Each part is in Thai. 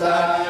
สั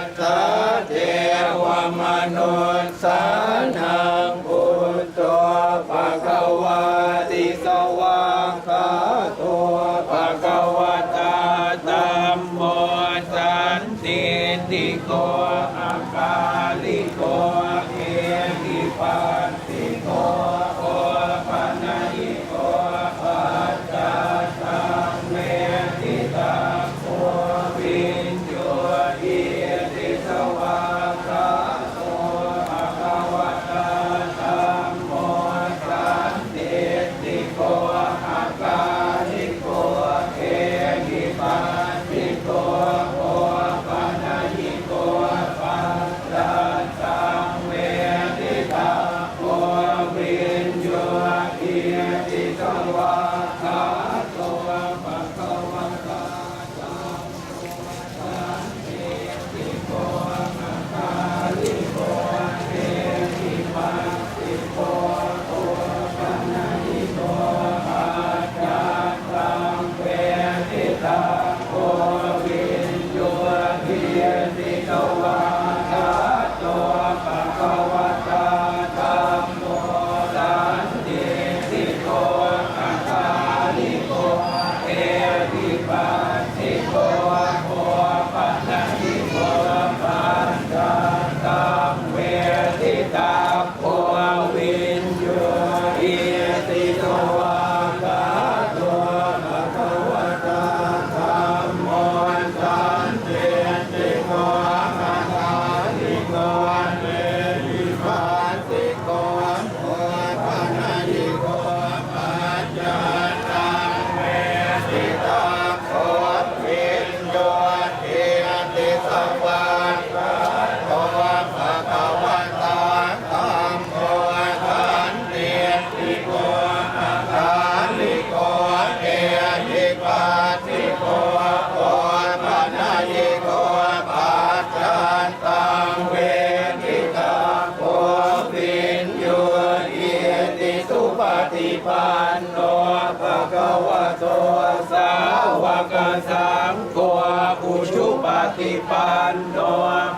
ปันโน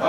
ป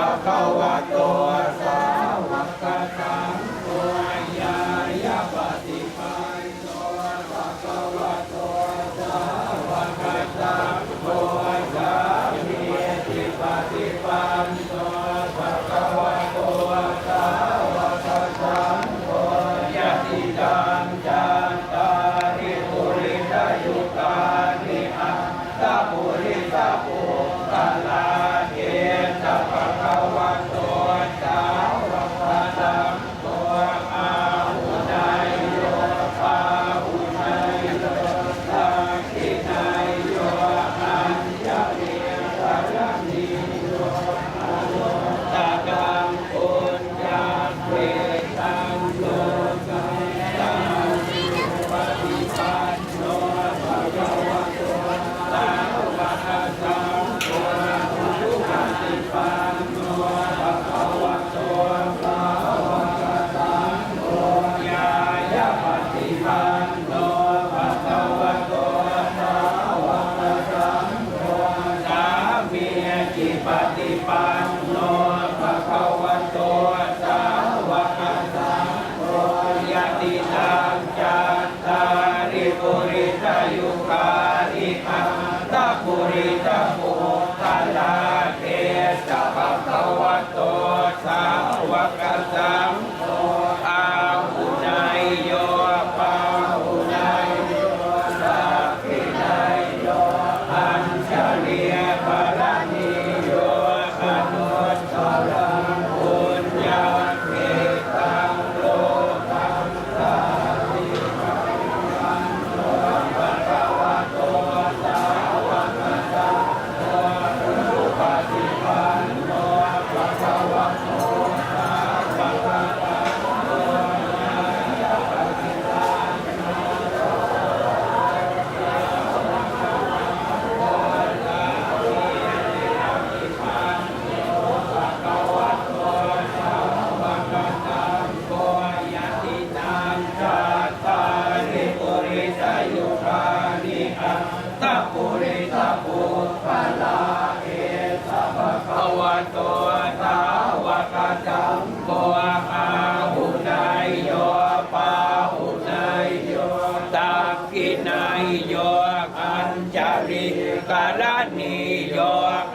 รณีโย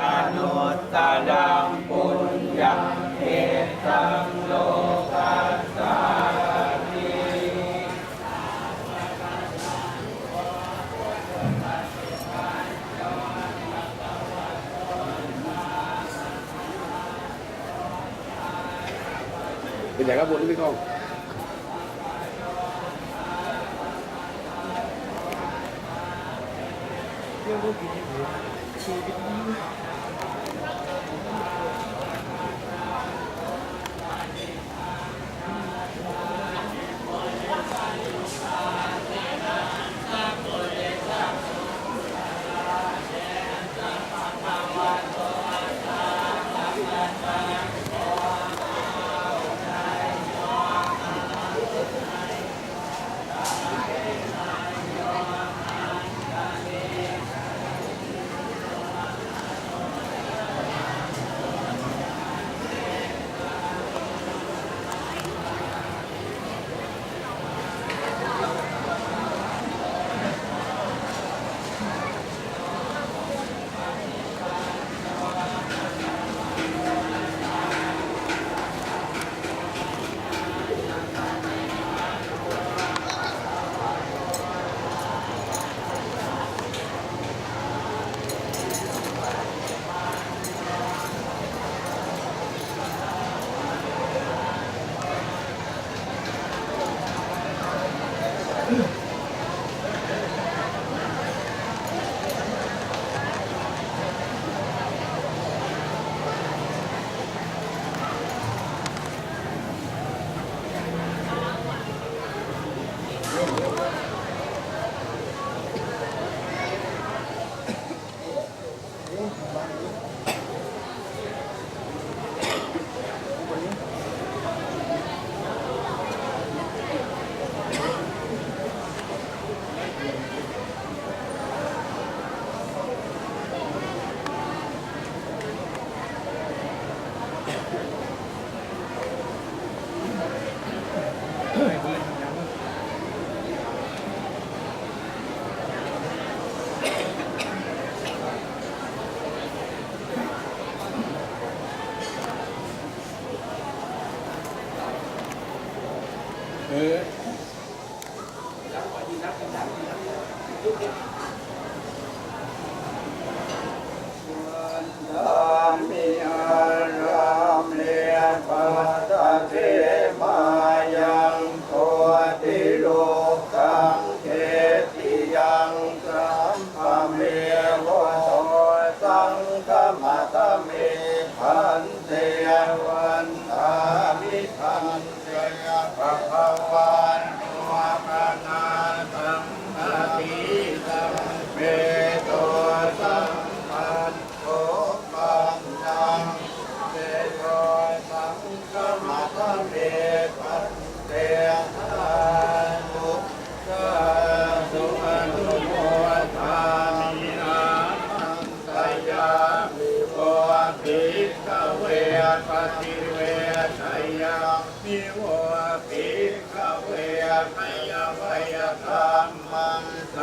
อนุตตรังปุญญาเอตังโลกัสสานิเป็นอย่างไรครับบุญที่พี่ก้อง Thank you.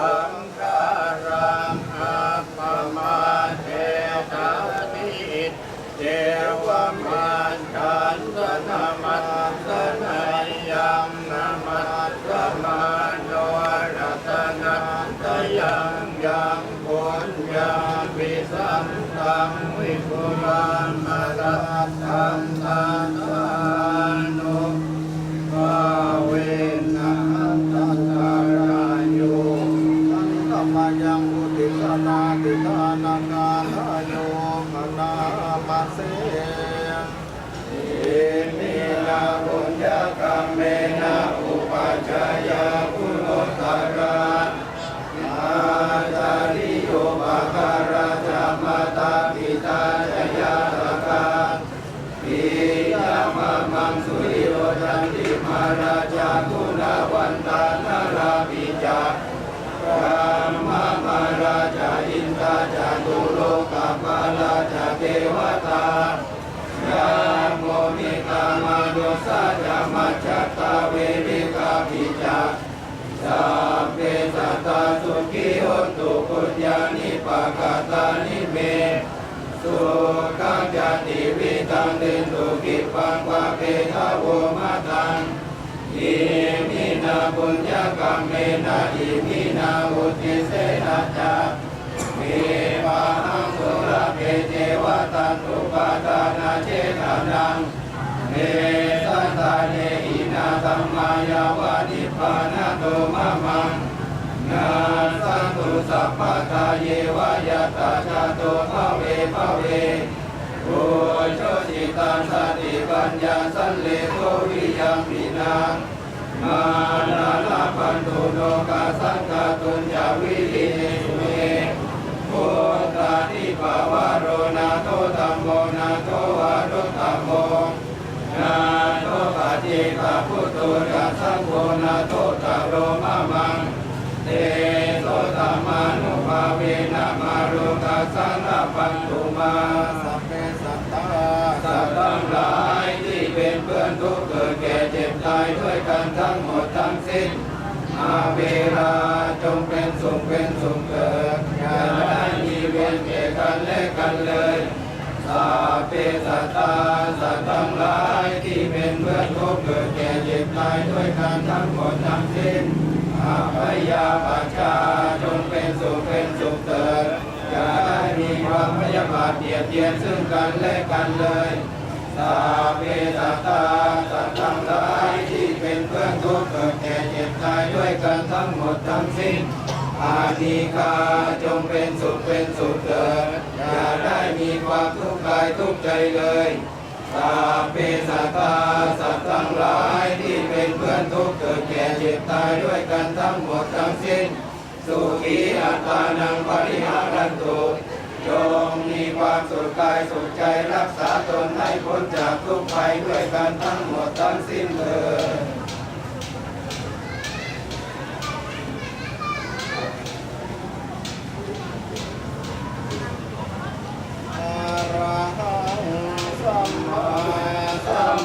สังฆารังอัปปมาเทตานิเจวมันขันธนมั ยกรรมเม จามัจจตาเวริกาปิจาสัพเพสัตตาสุขีโหตุปุญญานิปากาตานิเมสุขังจติวิตังเดนตุกิปังวาเปทาโวมาตังอิมินาบุญญกรรมเมนะอิมินาอุติเสนะจาเมวะหังสุรเพเจวะตันตุปาตานาเจตานังเมสัายาวานิพานาโตมะมังนาสันตุสัพพะทาเยวายาตาชาโตภะเวภะเวโอโชติตังสติปัญญาสันเลโกวิยังปินังมานาลาปันตุโนกาสังกาตุญญาวิริเนสุเมพุทธาทิปาวาโรนาโต โตปัจเจกาพุทโตราสังโฆนาโตตะโรมะมังเตโตตมานุภาเวนะมารุกาสังฆปันตุมาสัพเพสัตตาสัตว์ทั้งหลายที่เป็นเพื่อนทุกข์เกิดแก่เจ็บตายด้วยกันทั้งหมดทั้งสิ้นอาเวราจงเป็นสุขเป็นสุขเกิดอย่าได้มีเวรแก่กันและกันเลยสัพเพสัตตาสัตว์ทั้งหลายที่ายด้วยกันทั้งหมดทั้งสิ้นอาพยาปัจจาจงเป็นสุขเป็นสุขเถิดอย่าได้มีความพยาบาทเบียดเบียนซึ่งกันและกันเลยสัพเพสัตตาสัตว์ทั้งหลายที่เป็นเพื่อนทุกข์เกิดแก่เจ็บตายด้วยกันทั้งหมดทั้งสิ้นอานิกาจงเป็นสุขเป็นสุขเถิดอย่าได้มีความทุกข์กายทุกข์ใจเลยสัพเพสัตตาสัตว์ทั้งหลาย ตายด้วยกันทั้งหมดทั้งสิ้น สุขีอัตานังปริหารันตุจงมีความสุขกายสุขใจรักษาตนให้พ้นจากทุกภัยด้วยกันทั้งหมดทั้งสิ้นเถิดอระหังสัมมาสัม